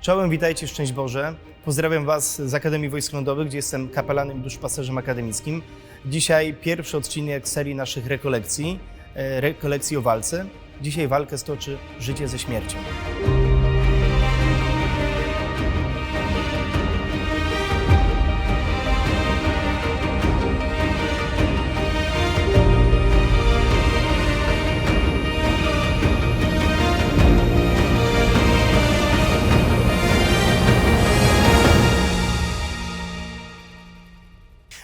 Czołem, witajcie, szczęść Boże. Pozdrawiam Was z Akademii Wojsk Lądowych, gdzie jestem kapelanem duszpasterzem akademickim. Dzisiaj pierwszy odcinek serii naszych rekolekcji, e, rekolekcji o walce. Dzisiaj walkę stoczy życie ze śmiercią.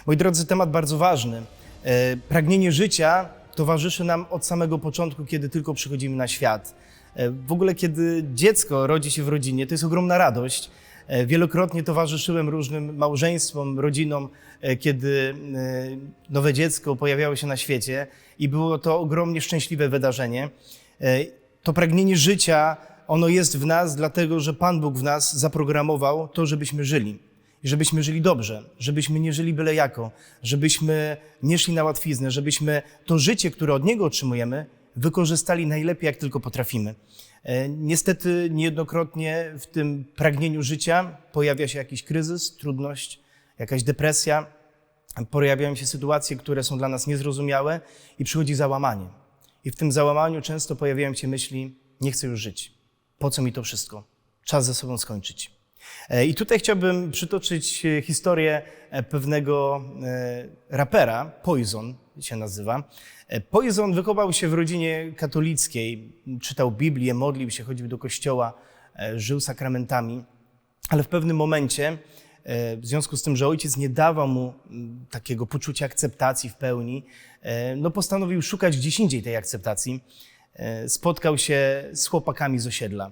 Moi drodzy, temat bardzo ważny. E, Pragnienie życia towarzyszy nam od samego początku, kiedy tylko przychodzimy na świat. E, W ogóle, kiedy dziecko rodzi się w rodzinie, to jest ogromna radość. E, Wielokrotnie towarzyszyłem różnym małżeństwom, rodzinom, kiedy nowe dziecko pojawiało się na świecie i było to ogromnie szczęśliwe wydarzenie. To pragnienie życia, ono jest w nas, dlatego że Pan Bóg w nas zaprogramował to, żebyśmy żyli. Żebyśmy żyli dobrze, żebyśmy nie żyli byle jako, żebyśmy nie szli na łatwiznę, żebyśmy to życie, które od Niego otrzymujemy, wykorzystali najlepiej, jak tylko potrafimy. E, Niestety niejednokrotnie w tym pragnieniu życia pojawia się jakiś kryzys, trudność, jakaś depresja, pojawiają się sytuacje, które są dla nas niezrozumiałe i przychodzi załamanie. I w tym załamaniu często pojawiają się myśli: Nie chcę już żyć. Po co mi to wszystko? Czas ze sobą skończyć. E, I tutaj chciałbym przytoczyć e, historię e, pewnego rapera, Poison się nazywa. Poison wychował się w rodzinie katolickiej, czytał Biblię, modlił się, chodził do kościoła, żył sakramentami, ale w pewnym momencie, w związku z tym, że ojciec nie dawał mu takiego poczucia akceptacji w pełni, no postanowił szukać gdzieś indziej tej akceptacji. Spotkał się z chłopakami z osiedla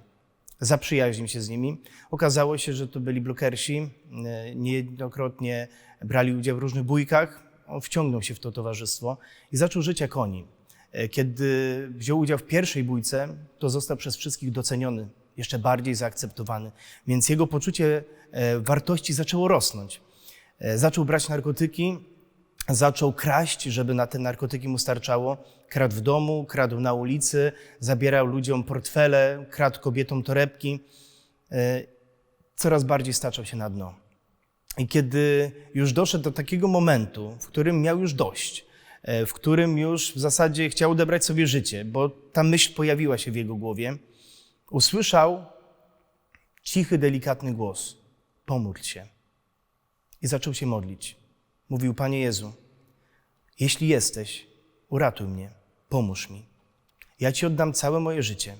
zaprzyjaźnił się z nimi. Okazało się, że to byli blokersi, e, niejednokrotnie brali udział w różnych bójkach. On wciągnął się w to towarzystwo i zaczął żyć jak oni. E, Kiedy wziął udział w pierwszej bójce, to został przez wszystkich doceniony, jeszcze bardziej zaakceptowany, więc jego poczucie e, wartości zaczęło rosnąć. Zaczął brać narkotyki, zaczął kraść, żeby na te narkotyki mu starczało. Kradł w domu, kradł na ulicy, zabierał ludziom portfele, kradł kobietom torebki. E, Coraz bardziej staczał się na dno. I kiedy już doszedł do takiego momentu, w którym miał już dość, e, w którym już w zasadzie chciał odebrać sobie życie, bo ta myśl pojawiła się w jego głowie, usłyszał cichy, delikatny głos: Pomódl się. I zaczął się modlić. Mówił: Panie Jezu, jeśli jesteś, uratuj mnie, pomóż mi. Ja Ci oddam całe moje życie,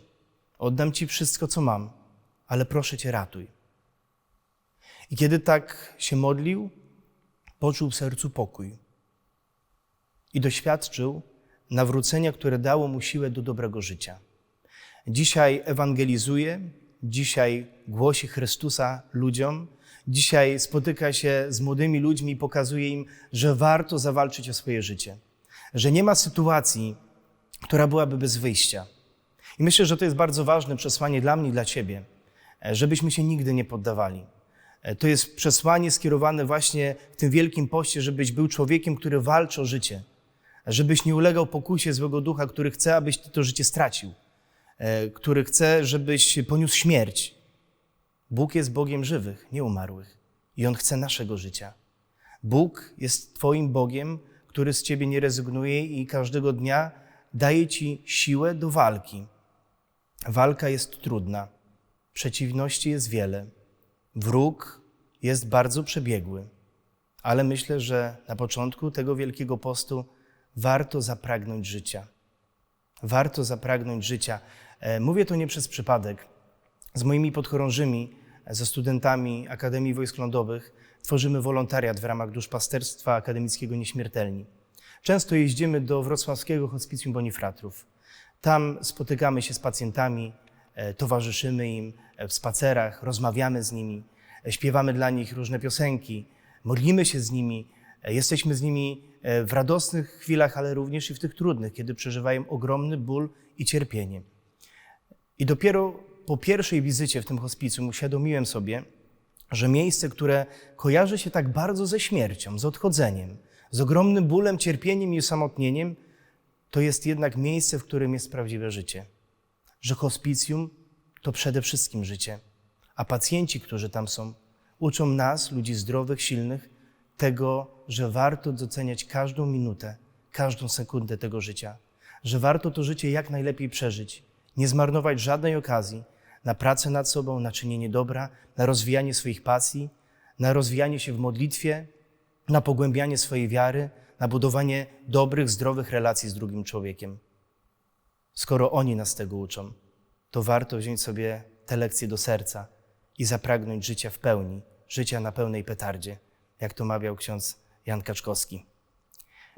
oddam Ci wszystko, co mam, ale proszę Cię, ratuj. I kiedy tak się modlił, poczuł w sercu pokój i doświadczył nawrócenia, które dało mu siłę do dobrego życia. Dzisiaj ewangelizuje, dzisiaj głosi Chrystusa ludziom, dzisiaj spotyka się z młodymi ludźmi i pokazuje im, że warto zawalczyć o swoje życie, że nie ma sytuacji, która byłaby bez wyjścia. I myślę, że to jest bardzo ważne przesłanie dla mnie i dla Ciebie, żebyśmy się nigdy nie poddawali. To jest przesłanie skierowane właśnie w tym wielkim poście, żebyś był człowiekiem, który walczy o życie, żebyś nie ulegał pokusie złego ducha, który chce, abyś ty to życie stracił, który chce, żebyś poniósł śmierć. Bóg jest Bogiem żywych, nie umarłych i On chce naszego życia. Bóg jest Twoim Bogiem, który z Ciebie nie rezygnuje i każdego dnia daje Ci siłę do walki. Walka jest trudna, przeciwności jest wiele, wróg jest bardzo przebiegły, ale myślę, że na początku tego Wielkiego Postu warto zapragnąć życia. Warto zapragnąć życia. E, Mówię to nie przez przypadek. Z moimi podchorążymi, ze studentami Akademii Wojsk Lądowych tworzymy wolontariat w ramach duszpasterstwa akademickiego Nieśmiertelni. Często jeździmy do wrocławskiego hospicjum Bonifratrów. Tam spotykamy się z pacjentami, e, towarzyszymy im w spacerach, rozmawiamy z nimi, e, śpiewamy dla nich różne piosenki, modlimy się z nimi, jesteśmy z nimi e, w radosnych chwilach, ale również i w tych trudnych, kiedy przeżywają ogromny ból i cierpienie. I dopiero po pierwszej wizycie w tym hospicjum uświadomiłem sobie, że miejsce, które kojarzy się tak bardzo ze śmiercią, z odchodzeniem, z ogromnym bólem, cierpieniem i osamotnieniem, to jest jednak miejsce, w którym jest prawdziwe życie. Że hospicjum to przede wszystkim życie, A pacjenci, którzy tam są, uczą nas, ludzi zdrowych, silnych, tego, że warto doceniać każdą minutę, każdą sekundę tego życia, że warto to życie jak najlepiej przeżyć, nie zmarnować żadnej okazji na pracę nad sobą, na czynienie dobra, na rozwijanie swoich pasji, na rozwijanie się w modlitwie, na pogłębianie swojej wiary, na budowanie dobrych, zdrowych relacji z drugim człowiekiem. Skoro oni nas tego uczą, to warto wziąć sobie te lekcje do serca i zapragnąć życia w pełni, życia na pełnej petardzie, jak to mawiał ksiądz Jan Kaczkowski.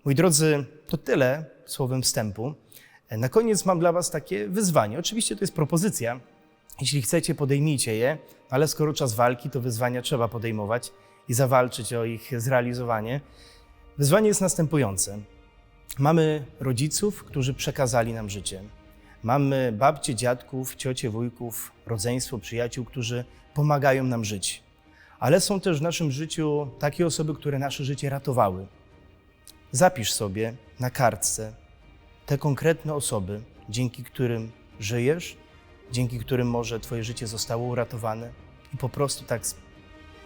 Moi drodzy, to tyle słowem wstępu. Na koniec mam dla Was takie wyzwanie. Oczywiście to jest propozycja. Jeśli chcecie, podejmijcie je, ale skoro czas walki, to wyzwania trzeba podejmować i zawalczyć o ich zrealizowanie. Wyzwanie jest następujące. Mamy rodziców, którzy przekazali nam życie. Mamy babcie, dziadków, ciocie, wujków, rodzeństwo, przyjaciół, którzy pomagają nam żyć. Ale są też w naszym życiu takie osoby, które nasze życie ratowały. Zapisz sobie na kartce te konkretne osoby, dzięki którym żyjesz, dzięki którym może Twoje życie zostało uratowane i po prostu tak z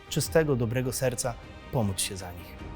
czystego, dobrego serca pomóc się za nich.